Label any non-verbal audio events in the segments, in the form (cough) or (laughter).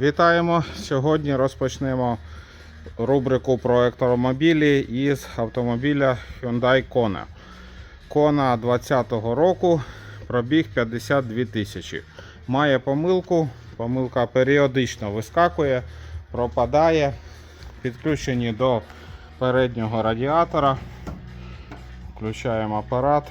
Вітаємо! Сьогодні розпочнемо рубрику про електромобілі із автомобіля Hyundai Kona. Kona 2020 року, пробіг 52 тисячі. Має помилку, помилка періодично вискакує, пропадає. Підключені до переднього радіатора. Включаємо апарат.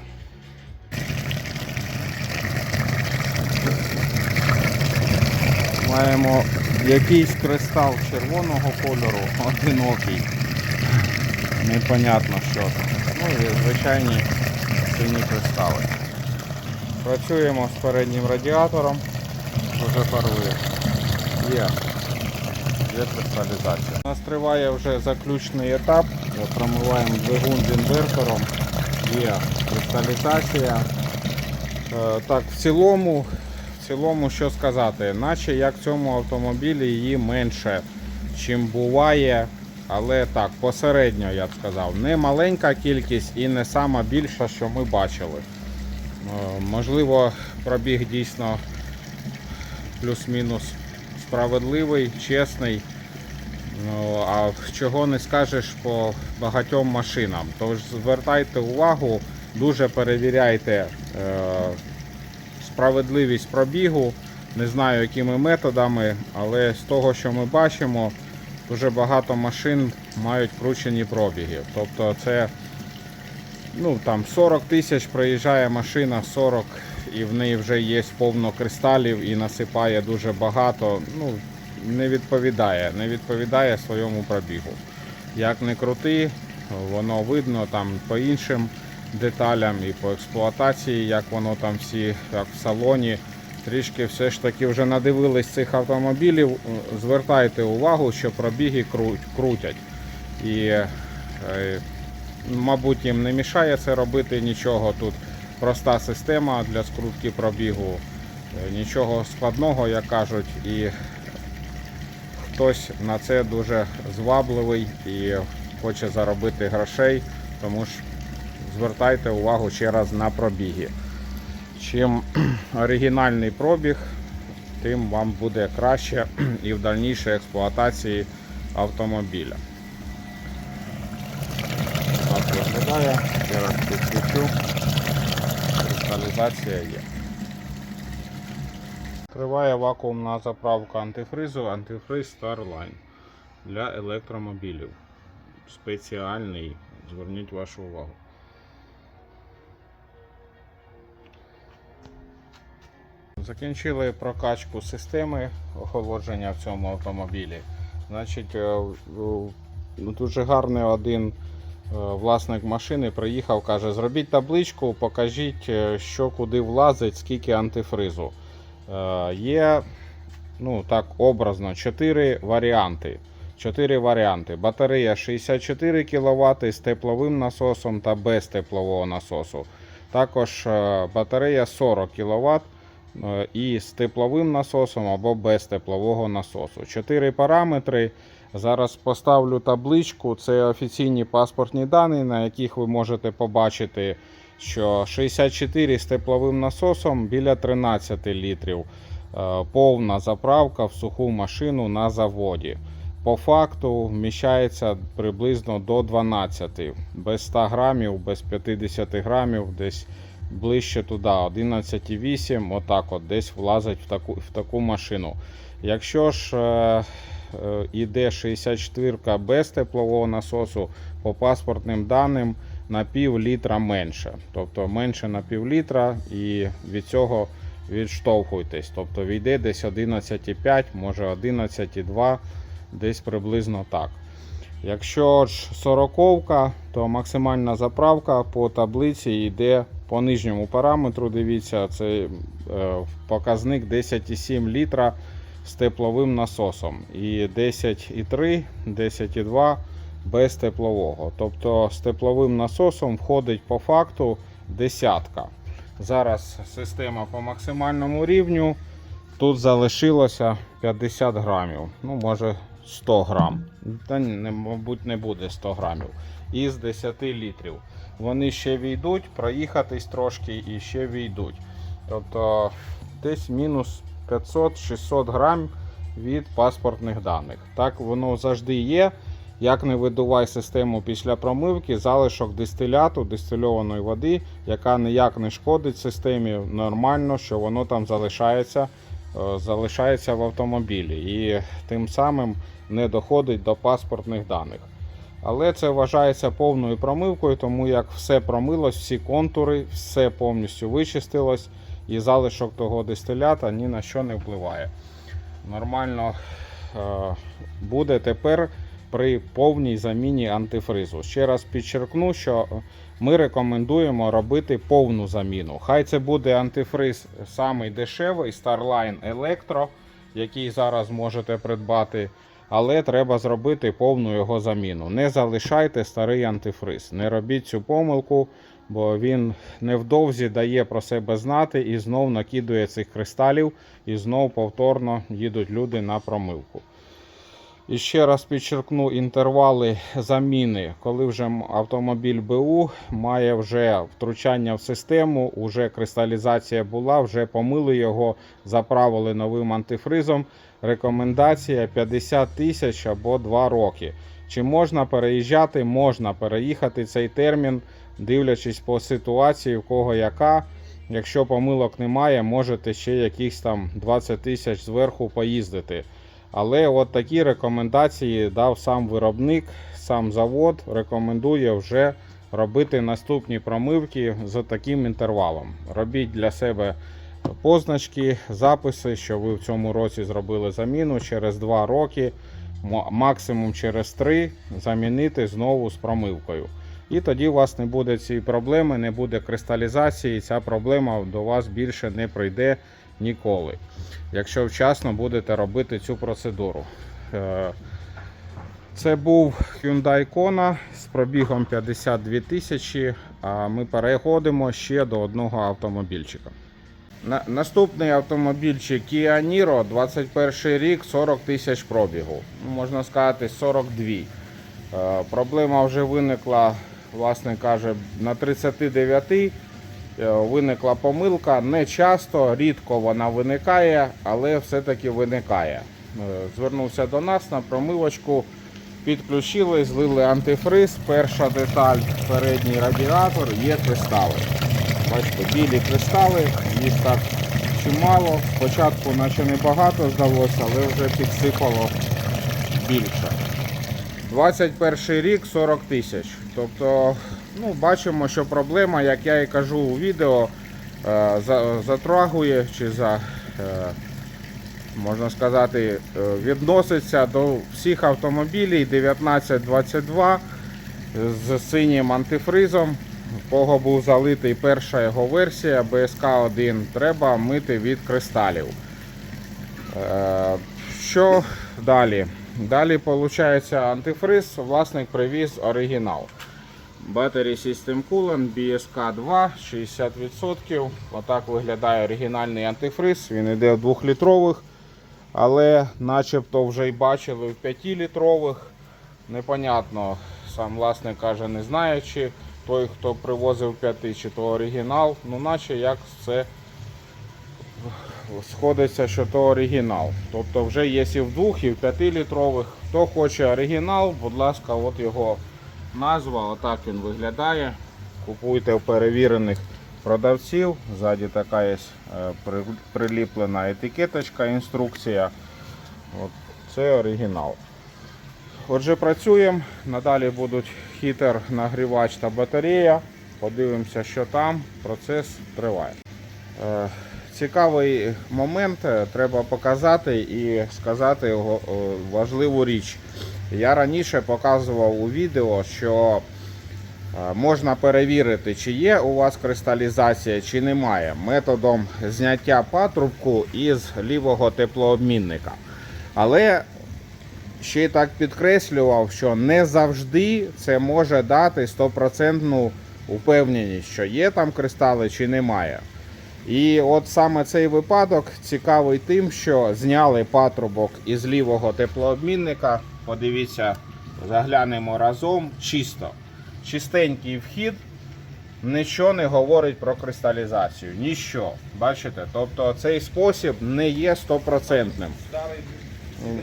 Маємо якийсь кристал червоного кольору, одинокий. Непонятно що це. Ну і звичайні сині кристали. Працюємо з переднім радіатором. Вже парує. Є. Є кристалізація. У нас триває вже заключний етап. Промиваємо двигун з інвертором. Є кристалізація. Е, Так, в цілому, в цілому, що сказати, наче як в цьому автомобілі її менше, чим буває, але так, посередньо я б сказав. Не маленька кількість і не сама більша, що ми бачили. Е, Можливо, пробіг дійсно плюс-мінус справедливий, чесний. Ну, а чого не скажеш по багатьом машинам. Тож звертайте увагу, дуже перевіряйте е, справедливість пробігу. Не знаю якими методами, але з того, що ми бачимо, дуже багато машин мають кручені пробіги. Тобто це ну, там 40 тисяч проїжджає машина, 40 і в неї вже є повно кристалів і насипає дуже багато. Ну, не відповідає, не відповідає своєму пробігу. Як не крути, воно видно там по іншим деталям і по експлуатації, як воно там всі, як в салоні. Трішки все ж таки вже надивились цих автомобілів. Звертайте увагу, що пробіги крутять. І, е, мабуть, їм не мішає це робити нічого. Тут проста система для скрутки пробігу. Е, Нічого складного, як кажуть, і хтось на це дуже звабливий і хоче заробити грошей, тому ж звертайте увагу ще раз на пробіги. Чим (clears throat) оригінальний пробіг, тим вам буде краще (clears throat) і в дальнішій експлуатації автомобіля. Так виглядає, ще раз підключу. Кристалізація є. Триває вакуумна заправка антифризу, антифриз Starline для електромобілів. Спеціальний, зверніть вашу увагу. Закінчили прокачку системи охолодження в цьому автомобілі. Значить, е, ну, дуже гарний один е, власник машини приїхав, каже: зробіть табличку, покажіть, е, що куди влазить, скільки антифризу. Є ну, так, образно 4 варіанти. 4 варіанти. Батарея 64 кВт з тепловим насосом та без теплового насосу. Також батарея 40 кВт і з тепловим насосом або без теплового насосу. Чотири параметри. Зараз поставлю табличку. Це офіційні паспортні дані, на яких ви можете побачити, що 64 з тепловим насосом біля 13 літрів. Е, Повна заправка в суху машину на заводі. По факту вміщається приблизно до 12, без 100 грамів, без 50 грамів, десь ближче туди, 11,8, отак от десь влазить в таку, в таку машину. Якщо ж е, е, іде 64 без теплового насосу, по паспортним даним на пів літра менше. Тобто менше на пів літра і від цього відштовхуйтесь. Тобто війде десь 11,5, може 11,2, десь приблизно так. Якщо ж 40, то максимальна заправка по таблиці йде по нижньому параметру. Дивіться, це е, показник 10,7 літра з тепловим насосом. І 10,3, 10,2 без теплового. Тобто з тепловим насосом входить по факту десятка. Зараз система по максимальному рівню. Тут залишилося 50 грамів. Ну, може 100 грам. Та мабуть, не буде 100 грамів. Із 10 літрів. Вони ще війдуть, проїхатись трошки і ще війдуть. Тобто десь мінус 500-600 грам від паспортних даних. Так воно завжди є. Як не видувай систему після промивки, залишок дистиляту, дистильованої води, яка ніяк не шкодить системі, нормально, що воно там залишається, е, залишається в автомобілі і тим самим не доходить до паспортних даних. Але це вважається повною промивкою, тому як все промилось, всі контури, все повністю вичистилось, і залишок того дистилята ні на що не впливає. Нормально е, буде тепер при повній заміні антифризу. Ще раз підчеркну, що ми рекомендуємо робити повну заміну. Хай це буде антифриз самий дешевий Starline Electro, який зараз можете придбати. Але треба зробити повну його заміну. Не залишайте старий антифриз. Не робіть цю помилку, бо він невдовзі дає про себе знати і знов накидує цих кристалів, і знов повторно їдуть люди на промивку. І ще раз підчеркну інтервали заміни, коли вже автомобіль БУ має вже втручання в систему, вже кристалізація була, вже помили його, заправили новим антифризом. Рекомендація 50 тисяч або 2 роки. Чи можна переїжджати? Можна переїхати цей термін, дивлячись по ситуації, в кого яка. Якщо помилок немає, можете ще якихось там 20 тисяч зверху поїздити. Але от такі рекомендації дав сам виробник, сам завод рекомендує вже робити наступні промивки з таким інтервалом. Робіть для себе позначки, записи, що ви в цьому році зробили заміну через 2 роки, максимум через 3 замінити знову з промивкою. І тоді у вас не буде цієї проблеми, не буде кристалізації, ця проблема до вас більше не прийде ніколи якщо вчасно будете робити цю процедуру. Е, Це був Hyundai Kona з пробігом 52 тисячі, а ми переходимо ще до одного автомобільчика. На- Наступний автомобільчик Kia Niro, 21 рік, 40 тисяч пробігу. Ну, Можна сказати 42. Е, Проблема вже виникла, власне каже, на 39 Е, виникла помилка. Не часто, рідко вона виникає, але все-таки виникає. Е, Звернувся до нас на промивочку, підключили, злили антифриз. Перша деталь, передній радіатор, є кристали. Бачите, білі кристали, їх так чимало. Спочатку наче небагато здалося, але вже підсипало більше. 21 рік 40 тисяч. Тобто, ну, бачимо, що проблема, як я і кажу у відео, е, затрагує чи за, е, можна сказати, е, відноситься до всіх автомобілів 1922 з синім антифризом. У Кого був залитий перша його версія BSK1, треба мити від кристалів. Е, Що далі? Далі виходить антифриз, власник привіз оригінал. Battery System Coolant BSK 2 60%. Отак виглядає оригінальний антифриз. Він йде в 2-літрових, але начебто вже й бачили в 5-літрових. Непонятно, сам власник каже, не знає, чи той, хто привозив 5, чи то оригінал. Ну, наче як це сходиться, що то оригінал. Тобто вже є і в 2, і в 5-літрових. Хто хоче оригінал, будь ласка, от його назва, отак він виглядає. Купуйте в перевірених продавців. Ззаді така є е, приліплена етикеточка, інструкція. От, це оригінал. Отже, працюємо. Надалі будуть хітер, нагрівач та батарея. Подивимося, що там. Процес триває. Е, Цікавий момент е, треба показати і сказати е, важливу річ. Я раніше показував у відео, що можна перевірити, чи є у вас кристалізація, чи немає, методом зняття патрубку із лівого теплообмінника. Але ще й так підкреслював, що не завжди це може дати стопроцентну упевненість, що є там кристали чи немає. І от саме цей випадок цікавий тим, що зняли патрубок із лівого теплообмінника. Подивіться, заглянемо разом чисто. Чистенький вхід, нічого не говорить про кристалізацію. Ніщо. Бачите? Тобто цей спосіб не є стопроцентним.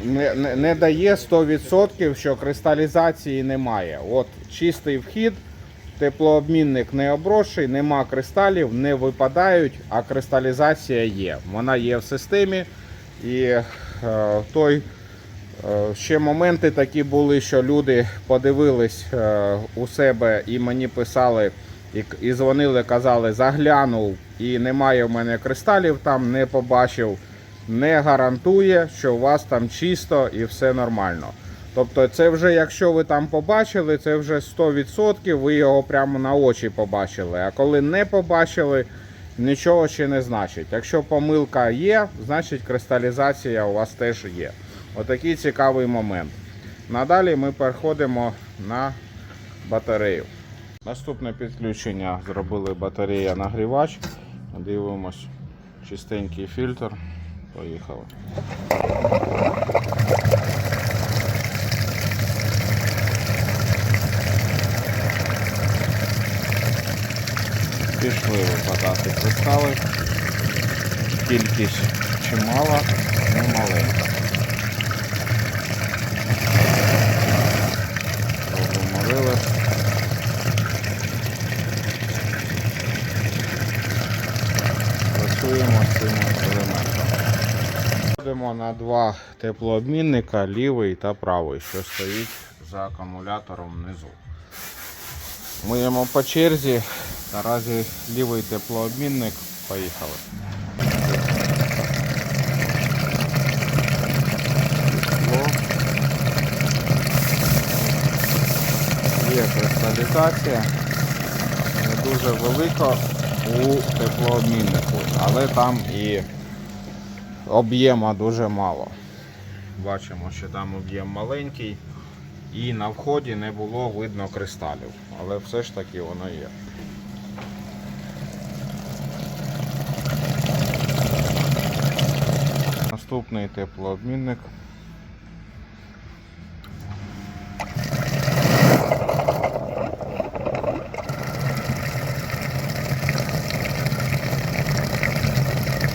Не, не, не дає 100%, що кристалізації немає. От чистий вхід, теплообмінник не обросший, нема кристалів, не випадають, а кристалізація є. Вона є в системі. І е, той е, ще моменти такі були, що люди подивились е, у себе і мені писали, і дзвонили, казали, заглянув і немає в мене кристалів, там не побачив не гарантує, що у вас там чисто і все нормально. Тобто, це вже, якщо ви там побачили, це вже 100%, ви його прямо на очі побачили. А коли не побачили, нічого ще не значить. Якщо помилка є, значить кристалізація у вас теж є. Отакий цікавий момент. Надалі ми переходимо на батарею. Наступне підключення зробили батарея нагрівач. Дивимось, чистенький фільтр. Поїхали. Пішли випадати кристали. Кількість чимала, не маленька. Робимо релес. Працюємо з цими елементами. Виходимо на два теплообмінника, лівий та правий, що стоїть за акумулятором внизу. Миємо по черзі. Наразі лівий теплообмінник. Поїхали. Є кристалізація. Не дуже велика у теплообміннику, але там і об'єма дуже мало. Бачимо, що там об'єм маленький і на вході не було видно кристалів, але все ж таки воно є. Наступний теплообмінник.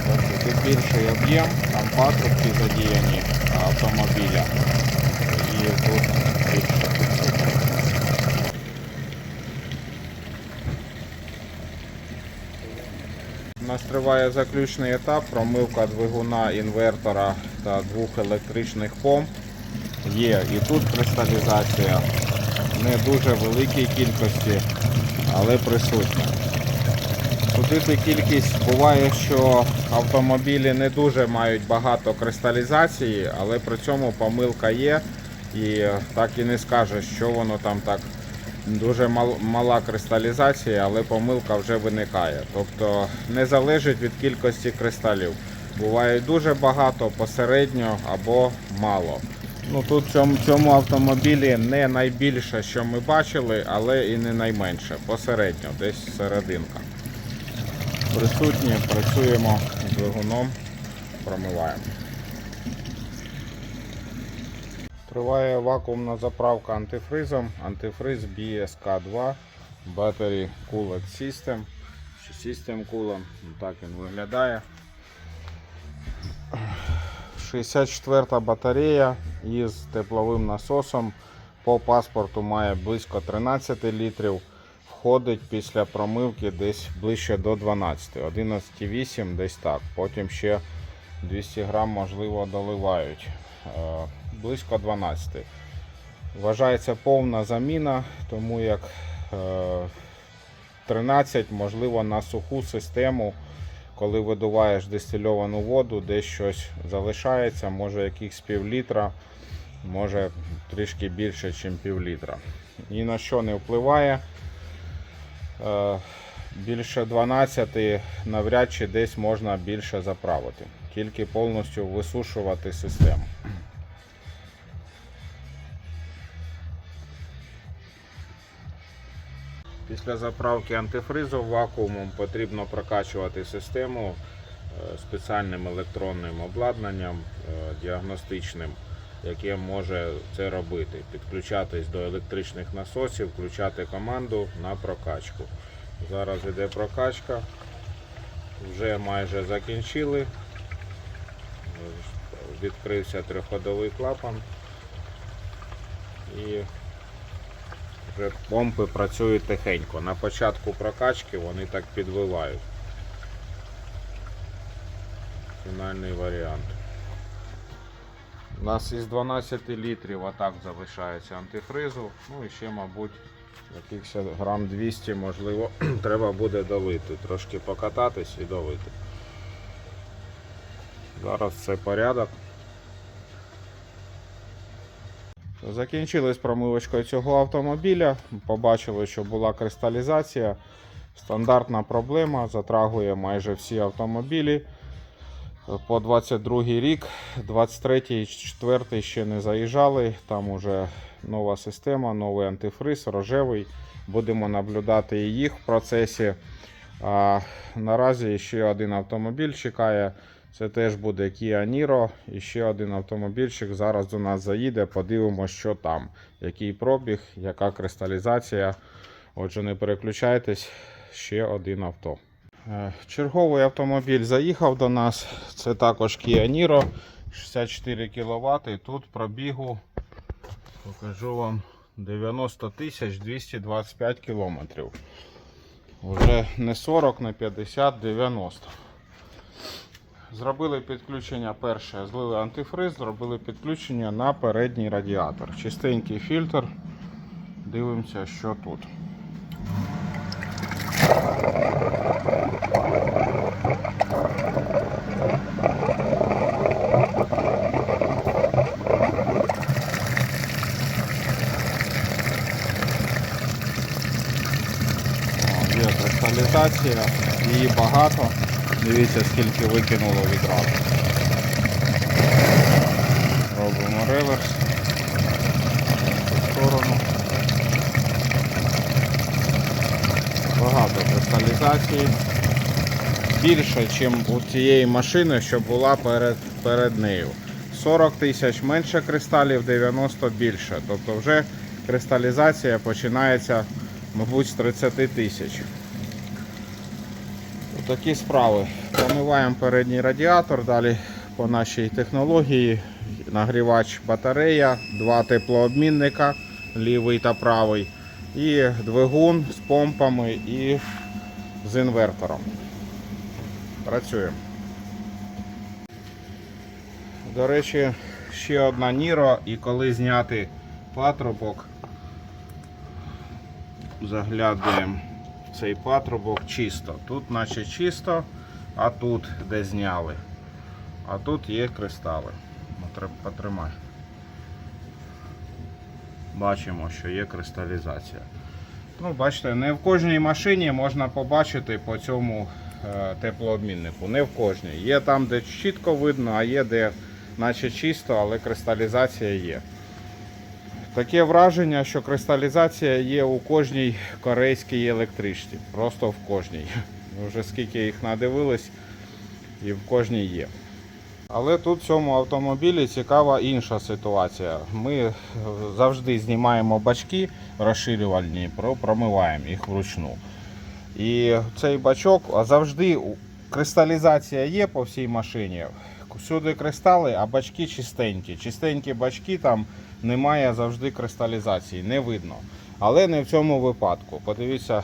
Тобто Тут більший об'єм, там патрубки задіяні автомобіля. І тут. У нас триває заключний етап, промивка двигуна, інвертора та двох електричних помп. Є і тут кристалізація не дуже великій кількості, але присутня. Судити кількість буває, що автомобілі не дуже мають багато кристалізації, але при цьому помилка є. І так і не скажеш, що воно там так дуже мала кристалізація, але помилка вже виникає. Тобто не залежить від кількості кристалів. Буває дуже багато, посередньо або мало. Ну тут в цьому, цьому автомобілі не найбільше, що ми бачили, але і не найменше. Посередньо, десь серединка присутні, працюємо з двигуном, промиваємо. Триває вакуумна заправка антифризом, антифриз BSK2 Battery Cooled System. System Coolant, так він виглядає. 64 батарея із тепловим насосом. По паспорту має близько 13 літрів. Входить після промивки десь ближче до 12, 11,8 десь так. Потім ще 200 грам, можливо, доливають. Е, Близько 12. Вважається повна заміна, тому як е, 13, можливо, на суху систему, коли видуваєш дистильовану воду, десь щось залишається, може якихось пів літра, може трішки більше, ніж пів літра. Ні на що не впливає. Е, Більше 12 навряд чи десь можна більше заправити. Тільки повністю висушувати систему. Після заправки антифризу вакуумом потрібно прокачувати систему е, спеціальним електронним обладнанням е, діагностичним, яке може це робити. Підключатись до електричних насосів, включати команду на прокачку. Зараз іде прокачка. Вже майже закінчили. відкрився триходовий клапан і вже помпи працюють тихенько. На початку прокачки вони так підвивають. Фінальний варіант. У нас із 12 літрів атак залишається антифризу. Ну і ще, мабуть, якихось грам 200, можливо, (clears throat) треба буде долити. Трошки покататись і долити. Зараз це порядок. Закінчили промивочкою цього автомобіля. Побачили, що була кристалізація. Стандартна проблема, затрагує майже всі автомобілі. По 22 рік, 23 і 4 ще не заїжджали. Там уже нова система, новий антифриз, рожевий. Будемо наблюдати і їх в процесі. А наразі ще один автомобіль чекає. Це теж буде Kia Niro. І ще один автомобільчик зараз до нас заїде. Подивимося, що там, який пробіг, яка кристалізація. Отже, не переключайтесь, ще один авто. Е, Черговий автомобіль заїхав до нас. Це також Kia Niro 64 кВт. Тут пробігу покажу вам 90 тисяч 225 кілометрів. Вже не 40, не 50, 90. Зробили підключення перше, злили антифриз, зробили підключення на передній радіатор. Чистенький фільтр. Дивимося, що тут. О, Є кристалізація, її багато. Дивіться, скільки викинуло відразу. Робимо реверс. В сторону. Багато кристалізації. Більше, ніж у цієї машини, що була перед, перед нею. 40 тисяч менше кристалів, 90 більше. Тобто вже кристалізація починається, мабуть, з 30 тисяч. Такі справи. Промиваємо передній радіатор, далі по нашій технології нагрівач батарея, два теплообмінника, лівий та правий, і двигун з помпами і з інвертором. Працюємо. До речі, ще одна Ніро, і коли зняти патрубок, заглядуємо в цей патрубок чисто. Тут наче чисто, а тут де зняли. А тут є кристали. Ну, потримай. Бачимо, що є кристалізація. Ну, бачите, не в кожній машині можна побачити по цьому е, теплообміннику. Не в кожній. Є там, де чітко видно, а є де наче чисто, але кристалізація є. Таке враження, що кристалізація є у кожній корейській електричці. Просто в кожній. Вже скільки їх надивились, і в кожній є. Але тут в цьому автомобілі цікава інша ситуація. Ми е, завжди знімаємо бачки розширювальні, промиваємо їх вручну. І цей бачок завжди кристалізація є по всій машині. Всюди кристали, а бачки чистенькі. Чистенькі бачки там немає завжди кристалізації, не видно. Але не в цьому випадку. Подивіться, е,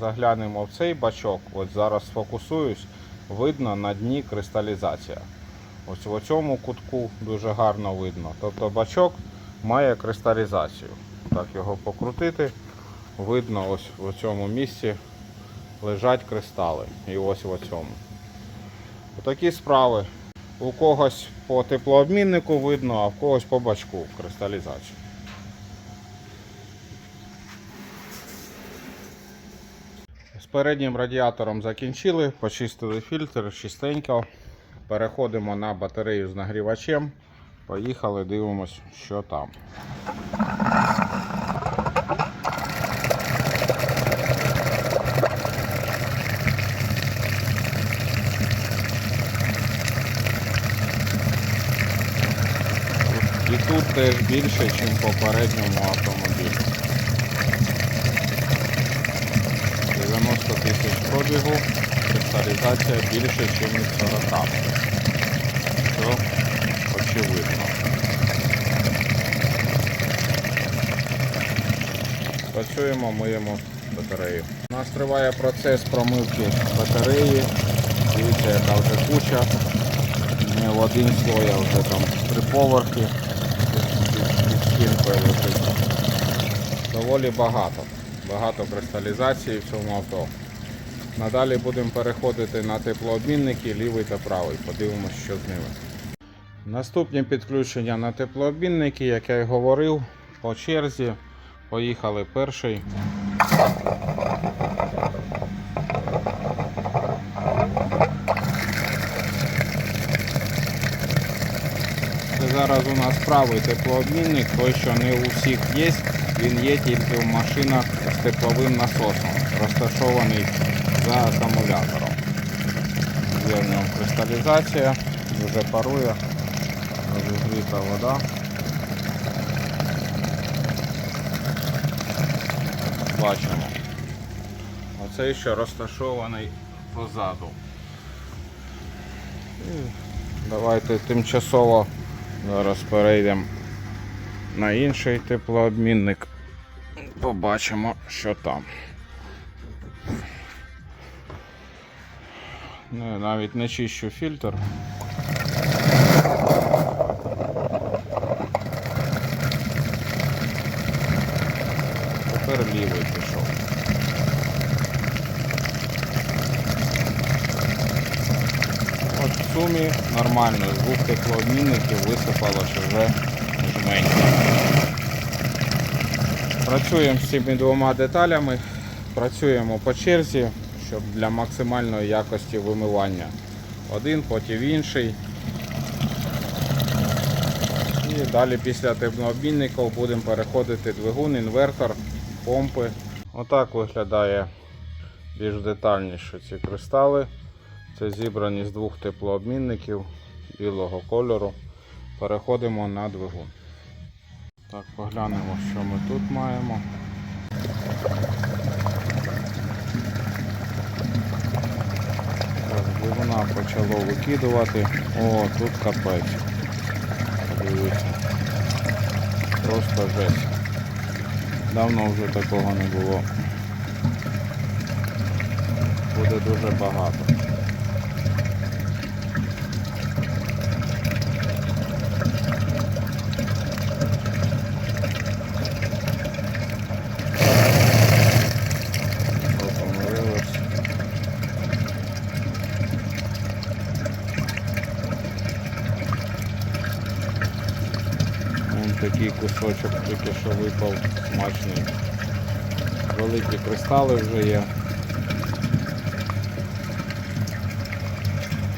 заглянемо в цей бачок. От зараз сфокусуюсь, видно на дні кристалізація. Ось в цьому кутку дуже гарно видно. Тобто бачок має кристалізацію. Так його покрутити. Видно, ось в цьому місці лежать кристали. І ось в цьому. Такі справи. У когось по теплообміннику видно, а в когось по бачку кристалізацію. З переднім радіатором закінчили, почистили фільтр чистенько. Переходимо на батарею з нагрівачем. Поїхали, дивимось, що там. І тут теж більше, ніж попередньому автомобілі. 90 тисяч пробігу, кристалізація більше, ніж від 40. Все, очевидно. Працюємо, миємо батарею. У нас триває процес промивки батареї. Дивіться, яка вже куча. Не в один слой, а вже там три поверхи. Під. Доволі багато. Багато кристалізації в цьому авто. Надалі будемо переходити на теплообмінники лівий та правий. Подивимося, що з ними. Наступні підключення на теплообмінники, як я й говорив, по черзі. Поїхали перший. Це зараз у нас правий теплообмінник, той, що не у всіх є, він є тільки в машинах з тепловим насосом, розташований за акумулятором. Є в ньому кристалізація, дуже парує, розігріта вода. Бачимо. Оцей ще розташований позаду. Давайте тимчасово зараз перейдемо на інший теплообмінник. Побачимо, що там. Не, навіть не чищу фільтр. Тепер лівий пішов. От в сумі нормально, з двох теплообмінників висипалось вже жмень. Працюємо з цими двома деталями, працюємо по черзі, щоб для максимальної якості вимивання. Один, потім інший. І далі після теплообмінників будемо переходити двигун, інвертор, помпи. Отак виглядає більш детальніше ці кристали. Це зібрані з двох теплообмінників білого кольору. Переходимо на двигун. Так, поглянемо, що ми тут маємо. Так, двигуна почало викидувати. О, тут капець. Дивіться. Просто жесть. Давно вже такого не було. Буде дуже багато. Такий кусочок тільки що випав смачний. Великі кристали вже є.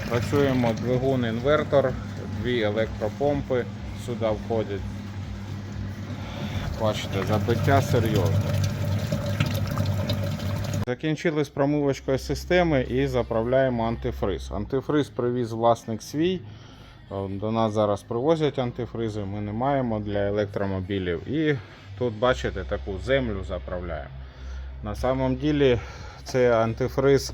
Працюємо двигун інвертор, дві електропомпи сюди входять. Бачите, забиття серйозне. Закінчили з промивочкою системи і заправляємо антифриз. Антифриз привіз власник свій. О, До нас зараз привозять антифризи, ми не маємо для електромобілів. І тут, бачите, таку землю заправляємо. На самом ділі цей антифриз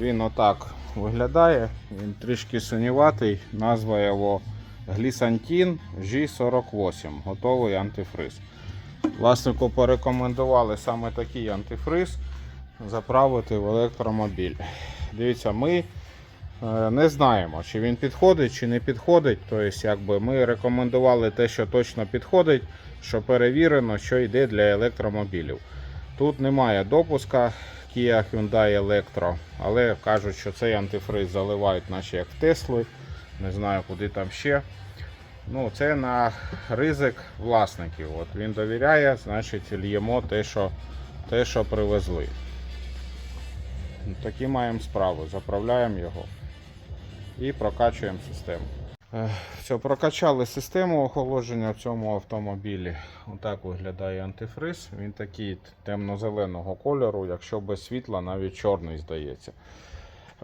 він отак виглядає. Він трішки синюватий. Назва його Глісантін G48. Готовий антифриз. Власнику порекомендували саме такий антифриз заправити в електромобіль. Дивіться, ми е, не знаємо, чи він підходить, чи не підходить. Тобто, якби ми рекомендували те, що точно підходить, що перевірено, що йде для електромобілів. Тут немає допуска Kia Hyundai Electro, але кажуть, що цей антифриз заливають, наче як в Тесли. Не знаю, куди там ще. Ну, це на ризик власників. От він довіряє, значить л'ємо те, що, те, що привезли. Такі маємо справи. Заправляємо його і прокачуємо систему. Все, прокачали систему охолодження в цьому автомобілі. Отак виглядає антифриз. Він такий темно-зеленого кольору, якщо без світла, навіть чорний здається.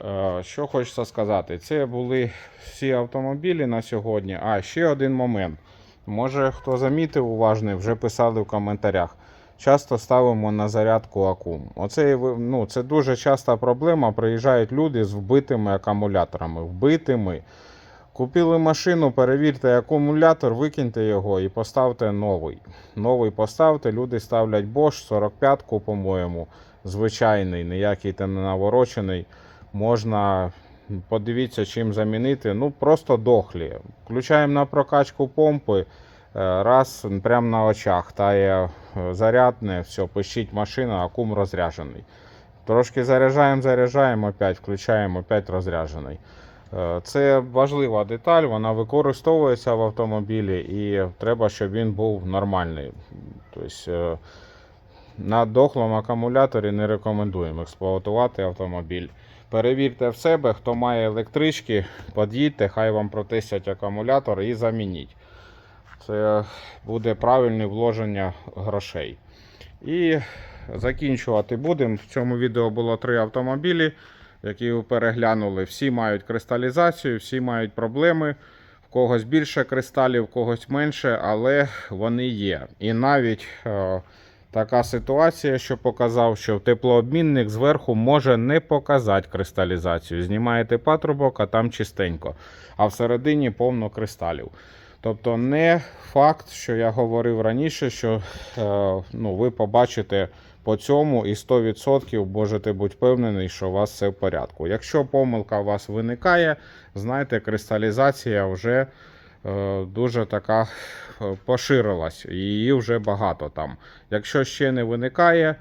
Е, Що хочеться сказати, це були всі автомобілі на сьогодні. А ще один момент. Може хто замітив уважний, вже писали в коментарях. Часто ставимо на зарядку акум. Оце ну, це дуже часта проблема. Приїжджають люди з вбитими акумуляторами. Вбитими. Купили машину, перевірте акумулятор, викиньте його і поставте новий. Новий поставте, люди ставлять Bosch 45-ку, по-моєму, звичайний, ніякий там не наворочений. Можна подивіться, чим замінити. Ну, просто дохлі. Включаємо на прокачку помпи. е, Раз, прямо на очах, тає зарядне, все, пищить машина, акум розряджений. Трошки заряджаємо, заряджаємо, опять включаємо, опять розряджений. Е, Це важлива деталь, вона використовується в автомобілі і треба, щоб він був нормальний. Тобто, е, на дохлому акумуляторі не рекомендуємо експлуатувати автомобіль. Перевірте в себе, хто має електрички, під'їдьте, хай вам протестять акумулятор і замініть. Це буде правильне вложення грошей. І закінчувати будемо. В цьому відео було три автомобілі, які ви переглянули. Всі мають кристалізацію, всі мають проблеми. В когось більше кристалів, в когось менше, але вони є. І навіть е, така ситуація, що показав, що теплообмінник зверху може не показати кристалізацію. Знімаєте патрубок, а там чистенько, а всередині повно кристалів. Тобто не факт, що я говорив раніше, що е, ну, ви побачите по цьому і 100% можете бути впевнений, що у вас все в порядку. Якщо помилка у вас виникає, знайте, кристалізація вже е, дуже така е, поширилась, її вже багато там. Якщо ще не виникає,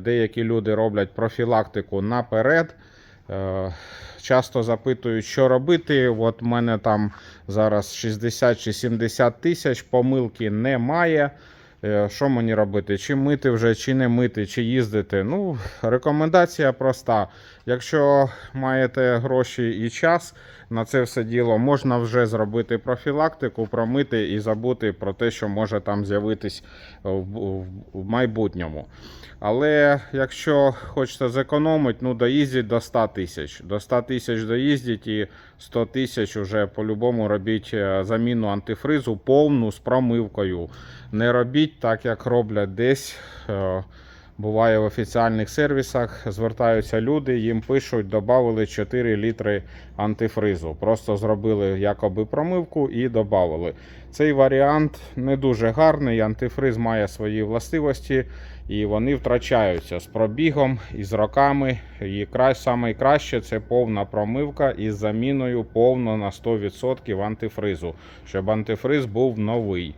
деякі люди роблять профілактику наперед. Е, Часто запитують, що робити. От в мене там зараз 60 чи 70 тисяч, помилки немає. Е, Що мені робити? Чи мити вже, чи не мити, чи їздити? Ну, рекомендація проста. Якщо маєте гроші і час на це все діло, можна вже зробити профілактику, промити і забути про те, що може там з'явитись в, в, майбутньому. Але якщо хочете зекономити, ну доїздіть до 100 тисяч. До 100 тисяч доїздіть і 100 тисяч вже по-любому робіть е, заміну антифризу повну з промивкою. Не робіть так, як роблять десь. Буває в офіціальних сервісах, звертаються люди, їм пишуть, додали 4 літри антифризу. Просто зробили якоби промивку і додали. Цей варіант не дуже гарний. Антифриз має свої властивості і вони втрачаються з пробігом і з роками. І кра... саме краще це повна промивка із заміною повно на 100% антифризу, щоб антифриз був новий.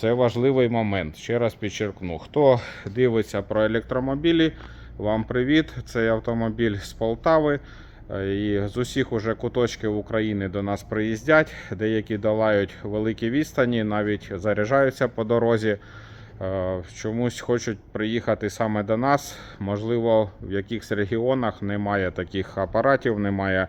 Це важливий момент. Ще раз підчеркну. Хто дивиться про електромобілі, вам привіт. Цей автомобіль з Полтави. Е, І з усіх уже куточків України до нас приїздять. Деякі долають великі відстані, навіть заряджаються по дорозі. Е, Чомусь хочуть приїхати саме до нас. Можливо, в якихось регіонах немає таких апаратів, немає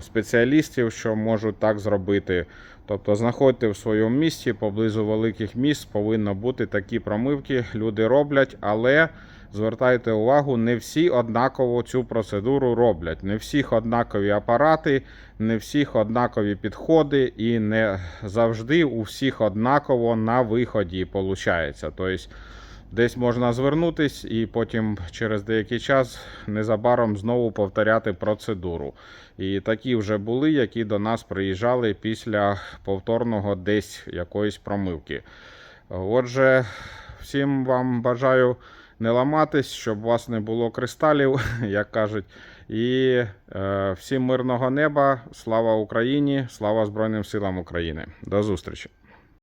спеціалістів, що можуть так зробити. Тобто знаходьте в своєму місті, поблизу великих міст повинно бути такі промивки. Люди роблять, але звертайте увагу, не всі однаково цю процедуру роблять. Не всіх однакові апарати, не всіх однакові підходи, і не завжди у всіх однаково на виході виходить. Тобто десь можна звернутись і потім через деякий час незабаром знову повторяти процедуру. І такі вже були, які до нас приїжджали після повторного десь якоїсь промивки. Отже, всім вам бажаю не ламатись, щоб у вас не було кристалів, (laughs) як кажуть. І е, всім мирного неба, слава Україні, слава Збройним силам України. До зустрічі!